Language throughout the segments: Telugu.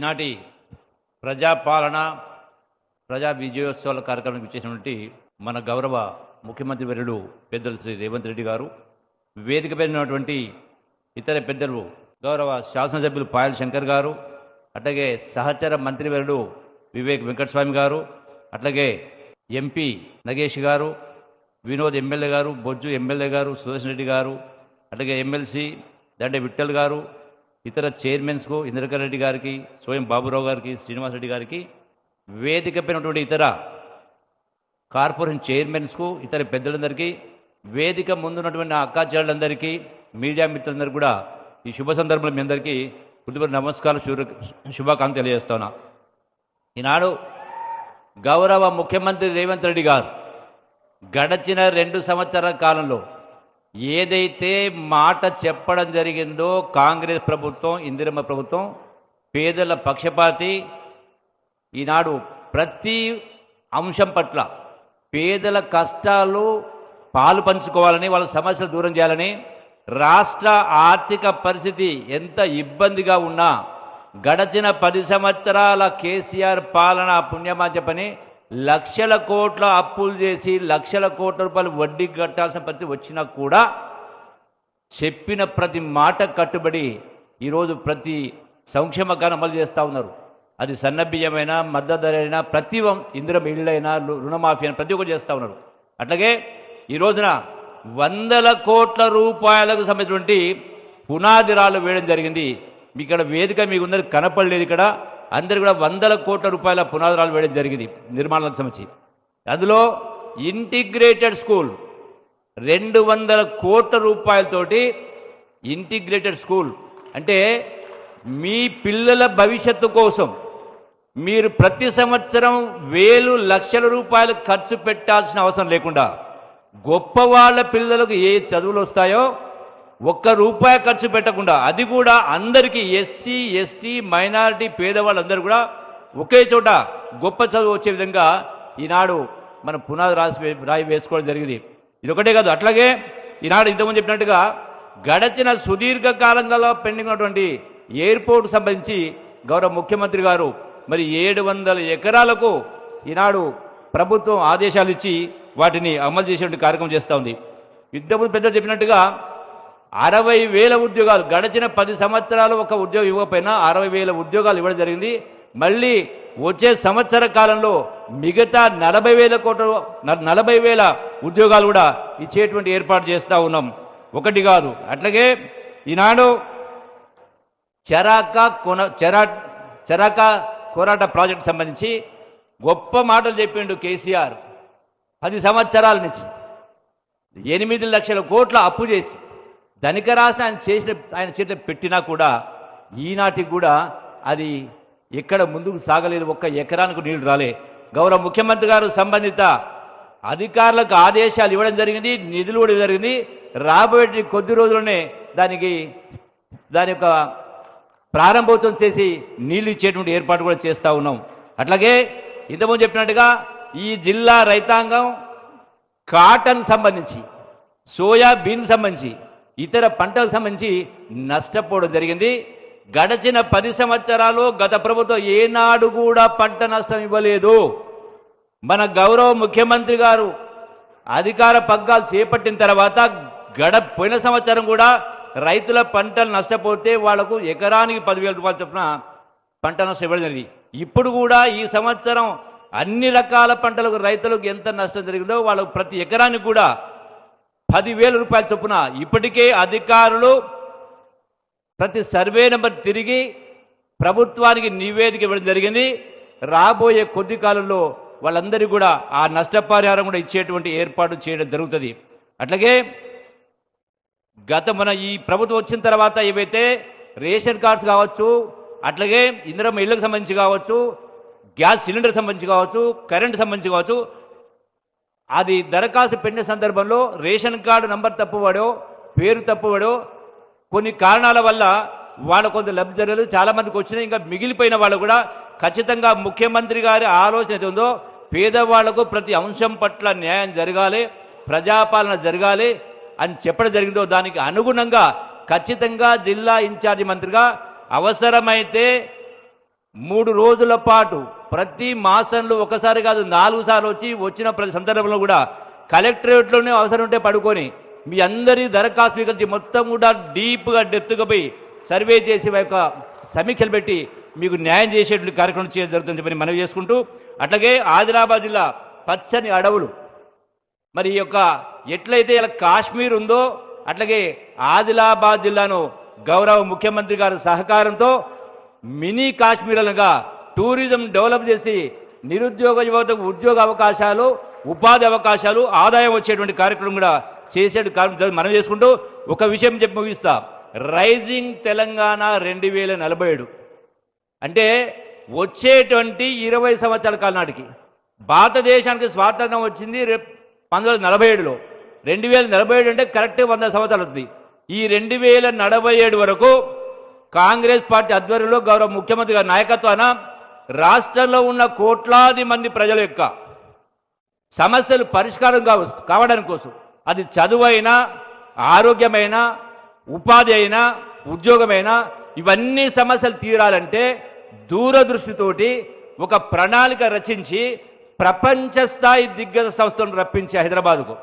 ఈనాటి ప్రజాపాలన ప్రజా విజయోత్సవాల కార్యక్రమానికి ఇచ్చేసినటువంటి మన గౌరవ ముఖ్యమంత్రి వర్యుడు పెద్దలు శ్రీ రేవంత్ రెడ్డి గారు వేదికపై ఉన్నటువంటి ఇతర పెద్దలు గౌరవ శాసనసభ్యులు పాయల్ శంకర్ గారు అట్లాగే సహచర మంత్రివర్యుడు వివేక్ వెంకటస్వామి గారు అట్లాగే ఎంపీ నగేష్ గారు వినోద్ ఎమ్మెల్యే గారు బొజ్జు ఎమ్మెల్యే గారు సుదర్శన్ రెడ్డి గారు అట్లాగే ఎమ్మెల్సీ దండే విఠల్ గారు ఇతర చైర్మన్స్కు ఇంద్రకర్ రెడ్డి గారికి స్వయం బాబురావు గారికి శ్రీనివాసరెడ్డి గారికి వేదికపైనటువంటి ఇతర కార్పొరేషన్ చైర్మన్స్కు ఇతర పెద్దలందరికీ వేదిక ముందున్నటువంటి అక్కాచారులందరికీ మీడియా మిత్రులందరికీ కూడా ఈ శుభ సందర్భంలో మీ అందరికీ హృదయపూర్వక నమస్కారం శుభ శుభాకాంక్షలు తెలియజేస్తున్నా ఈనాడు గౌరవ ముఖ్యమంత్రి రేవంత్ రెడ్డి గారు గడచిన రెండు సంవత్సరాల కాలంలో ఏదైతే మాట చెప్పడం జరిగిందో కాంగ్రెస్ ప్రభుత్వం ఇందిరమ్మ ప్రభుత్వం పేదల పక్షపాతి ఈనాడు ప్రతి అంశం పట్ల పేదల కష్టాలు పాలు పంచుకోవాలని వాళ్ళ సమస్యలు దూరం చేయాలని రాష్ట్ర ఆర్థిక పరిస్థితి ఎంత ఇబ్బందిగా ఉన్నా గడచిన పది సంవత్సరాల కేసీఆర్ పాలన పుణ్యమా చెప్పని లక్షల కోట్ల అప్పులు చేసి లక్షల కోట్ల రూపాయలు వడ్డీ కట్టాల్సిన పరిస్థితి వచ్చినా కూడా చెప్పిన ప్రతి మాట కట్టుబడి ఈరోజు ప్రతి సంక్షేమ అమలు చేస్తూ ఉన్నారు. అది సన్న బియ్యమైనా మద్దతు ధర ప్రతి ఇందిరం ఇళ్ళైనా రుణమాఫీ అయినా ప్రతి ఒక్కటి చేస్తూ ఉన్నారు. అట్లాగే ఈ రోజున వందల కోట్ల రూపాయలకు సంబంధించినటువంటి పునాది రాళ్ళు వేయడం జరిగింది. మీ ఇక్కడ వేదిక మీకు ఉందని కనపడలేదు ఇక్కడ. అందరు కూడా వందల కోట్ల రూపాయల పునాదురాలు వేయడం జరిగింది నిర్మాణాలకు సంబంధించి అందులో ఇంటిగ్రేటెడ్ స్కూల్ రెండు వందల కోట్ల రూపాయలతోటి ఇంటిగ్రేటెడ్ స్కూల్. అంటే మీ పిల్లల భవిష్యత్తు కోసం మీరు ప్రతి సంవత్సరం వేలు లక్షల రూపాయలు ఖర్చు పెట్టాల్సిన అవసరం లేకుండా గొప్ప వాళ్ళ పిల్లలకు ఏ చదువులు వస్తాయో ఒక్క రూపాయి ఖర్చు పెట్టకుండా అది కూడా అందరికీ ఎస్సీ ఎస్టీ మైనారిటీ పేదవాళ్ళందరూ కూడా ఒకే చోట గొప్ప చదువు వచ్చే విధంగా ఈనాడు మన పునాది రాసి రాయి వేసుకోవడం జరిగింది. ఇది ఒకటే కాదు అట్లాగే ఈనాడు ఇంతకుముందు చెప్పినట్టుగా గడచిన సుదీర్ఘ కాలంలో పెండింగ్ ఉన్నటువంటి ఎయిర్పోర్ట్ సంబంధించి గౌరవ ముఖ్యమంత్రి గారు మరి ఏడు వందల ఎకరాలకు ఈనాడు ప్రభుత్వం ఆదేశాలు ఇచ్చి వాటిని అమలు చేసేటువంటి కార్యక్రమం చేస్తూ ఉంది. ఇంతకుముందు పెద్దలు చెప్పినట్టుగా అరవై వేల ఉద్యోగాలు గడిచిన పది సంవత్సరాలు ఒక ఉద్యోగం ఇవ్వకపోయినా అరవై వేల ఉద్యోగాలు ఇవ్వడం జరిగింది. మళ్ళీ వచ్చే సంవత్సర కాలంలో మిగతా నలభై వేల కోట్ల నలభై వేల ఉద్యోగాలు కూడా ఇచ్చేటువంటి ఏర్పాటు చేస్తూ ఉన్నాం. ఒకటి కాదు. అట్లాగే ఈనాడు చెరాక కొన చెరా చెరాక కోరాట ప్రాజెక్ట్ సంబంధించి గొప్ప మాటలు చెప్పిండు కేసీఆర్. పది సంవత్సరాల నుంచి ఎనిమిది లక్షల కోట్ల అప్పు చేసి ధనిక రాష్ట్రం ఆయన చేసిన ఆయన చేతిలో పెట్టినా కూడా ఈనాటికి కూడా అది ఎక్కడ ముందుకు సాగలేదు. ఒక్క ఎకరానికి నీళ్ళు రాలే. గౌరవ ముఖ్యమంత్రి గారు సంబంధిత అధికారులకు ఆదేశాలు ఇవ్వడం జరిగింది నిధులు కూడా ఇవ్వడం జరిగింది. రాబోయే కొద్ది రోజుల్లోనే దానికి దాని యొక్క ప్రారంభోత్సవం చేసి నీళ్ళు ఇచ్చేటువంటి ఏర్పాటు కూడా చేస్తూ ఉన్నాం. అట్లాగే ఇంతకుముందు చెప్పినట్టుగా ఈ జిల్లా రైతాంగం కాటన్ సంబంధించి సోయాబీన్ సంబంధించి ఇతర పంటలకు సంబంధించి నష్టపోవడం జరిగింది. గడచిన పది సంవత్సరాలు గత ప్రభుత్వం ఏనాడు కూడా పంట నష్టం ఇవ్వలేదు. మన గౌరవ ముఖ్యమంత్రి గారు అధికార పగ్గాలు చేపట్టిన తర్వాత గడ పోయిన సంవత్సరం కూడా రైతుల పంటలు నష్టపోతే వాళ్ళకు ఎకరానికి పదివేల రూపాయలు చొప్పున పంట నష్టం ఇవ్వడం జరిగింది. ఇప్పుడు కూడా ఈ సంవత్సరం అన్ని రకాల పంటలకు రైతులకు ఎంత నష్టం జరిగిందో వాళ్ళకు ప్రతి ఎకరానికి కూడా పదివేల రూపాయల చొప్పున ఇప్పటికే అధికారులు ప్రతి సర్వే నెంబర్ తిరిగి ప్రభుత్వానికి నివేదిక ఇవ్వడం జరిగింది. రాబోయే కొద్ది కాలంలో వాళ్ళందరికీ కూడా ఆ నష్టపరిహారం కూడా ఇచ్చేటువంటి ఏర్పాటు చేయడం జరుగుతుంది. అట్లాగే గత మన ఈ ప్రభుత్వం వచ్చిన తర్వాత ఏవైతే రేషన్ కార్డ్స్ కావచ్చు అట్లాగే ఇందిరమ్మ ఇళ్ళకు సంబంధించి కావచ్చు గ్యాస్ సిలిండర్ సంబంధించి కావచ్చు కరెంట్ సంబంధించి కావచ్చు అది దరఖాస్తు పెట్టిన సందర్భంలో రేషన్ కార్డు నంబర్ తప్పువాడో పేరు తప్పువాడో కొన్ని కారణాల వల్ల వాళ్ళ కొంత లబ్ధి జరగలేదు. చాలామందికి వచ్చినాయి. ఇంకా మిగిలిపోయిన వాళ్ళు కూడా ఖచ్చితంగా ముఖ్యమంత్రి గారి ఆలోచన ఉందో పేదవాళ్ళకు ప్రతి అంశం పట్ల న్యాయం జరగాలి ప్రజాపాలన జరగాలి అని చెప్పడం జరిగిందో దానికి అనుగుణంగా ఖచ్చితంగా జిల్లా ఇన్ఛార్జి మంత్రిగా అవసరమైతే మూడు రోజుల పాటు ప్రతి మాసంలో ఒకసారి కాదు నాలుగు సార్లు వచ్చి వచ్చిన ప్రతి సందర్భంలో కూడా కలెక్టరేట్లోనే అవసరం ఉంటే పడుకొని మీ అందరి దరఖాస్తు స్వీకరించి మొత్తం కూడా డీప్గా డెప్త్గా పోయి సర్వే చేసి యొక్క సమీక్షలు పెట్టి మీకు న్యాయం చేసేటువంటి కార్యక్రమం చేయడం జరుగుతుందని చెప్పని మనవి చేసుకుంటూ అట్లాగే ఆదిలాబాద్ జిల్లా పచ్చని అడవులు. మరి ఈ యొక్క ఎట్లయితే ఇలా కాశ్మీర్ ఉందో అట్లాగే ఆదిలాబాద్ జిల్లాను గౌరవ ముఖ్యమంత్రి గారి సహకారంతో మినీ కాశ్మీర్లుగా టూరిజం డెవలప్ చేసి నిరుద్యోగ యువతకు ఉద్యోగ అవకాశాలు ఉపాధి అవకాశాలు ఆదాయం వచ్చేటువంటి కార్యక్రమం కూడా చేసే కార్యక్రమం మనం చేసుకుంటూ ఒక విషయం చెప్పి ముగిస్తా. రైజింగ్ తెలంగాణ రెండు వేల నలభై ఏడు. అంటే వచ్చేటువంటి ఇరవై సంవత్సరాల కాలనాటికి భారతదేశానికి స్వాతంత్రం వచ్చింది రేపు పంతొమ్మిది వందల నలభై ఏడులో. రెండు వేల నలభై ఏడు అంటే కరెక్ట్ వంద సంవత్సరాలు అవుతుంది. ఈ రెండు వేల నలభై ఏడు వరకు కాంగ్రెస్ పార్టీ ఆధ్వర్యంలో గౌరవ ముఖ్యమంత్రి గారి నాయకత్వాన రాష్ట్రంలో ఉన్న కోట్లాది మంది ప్రజల యొక్క సమస్యలు పరిష్కారం కావ కావడానికి కోసం. అది చదువైనా ఆరోగ్యమైన ఉపాధి అయినా ఉద్యోగమైనా ఇవన్నీ సమస్యలు తీరాలంటే దూరదృష్టితోటి ఒక ప్రణాళిక రచించి ప్రపంచ స్థాయి దిగ్గజ సంస్థను రప్పించి హైదరాబాద్కు.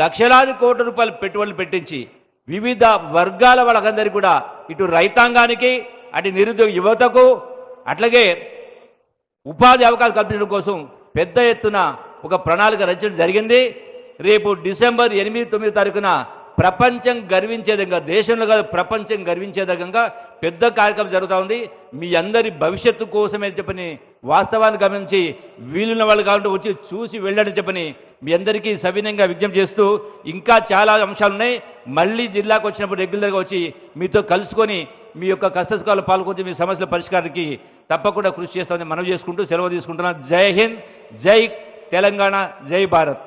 లక్షలాది కోట్ల రూపాయలు పెట్టుబడులు పెట్టించి వివిధ వర్గాల వాళ్ళకందరికీ కూడా ఇటు రైతాంగానికి అటు నిరుద్యోగ యువతకు అట్లాగే ఉపాధి అవకాశాలు కల్పించడం కోసం పెద్ద ఎత్తున ఒక ప్రణాళిక రచించడం జరిగింది. రేపు డిసెంబర్ ఎనిమిది తొమ్మిది తారీఖున ప్రపంచం గర్వించే విధంగా దేశంలో కాదు ప్రపంచం గర్వించే విధంగా పెద్ద కార్యక్రమం జరుగుతూ ఉంది. మీ అందరి భవిష్యత్తు కోసమే చెప్పని వాస్తవాన్ని గమనించి వీలున్న వాళ్ళు కాబట్టి వచ్చి చూసి వెళ్ళని చెప్పని మీ అందరికీ సవినయంగా విజ్ఞప్తి చేస్తూ ఇంకా చాలా అంశాలు ఉన్నాయి. మళ్ళీ జిల్లాకు వచ్చినప్పుడు రెగ్యులర్గా వచ్చి మీతో కలుసుకొని మీ యొక్క కష్టసుఖాలు పాల్గొని మీ సమస్యల పరిష్కారానికి తప్పకుండా కృషి చేస్తామని మనం చేసుకుంటూ సెలవు తీసుకుంటున్నాం. జై హింద్ జై తెలంగాణ జై భారత్.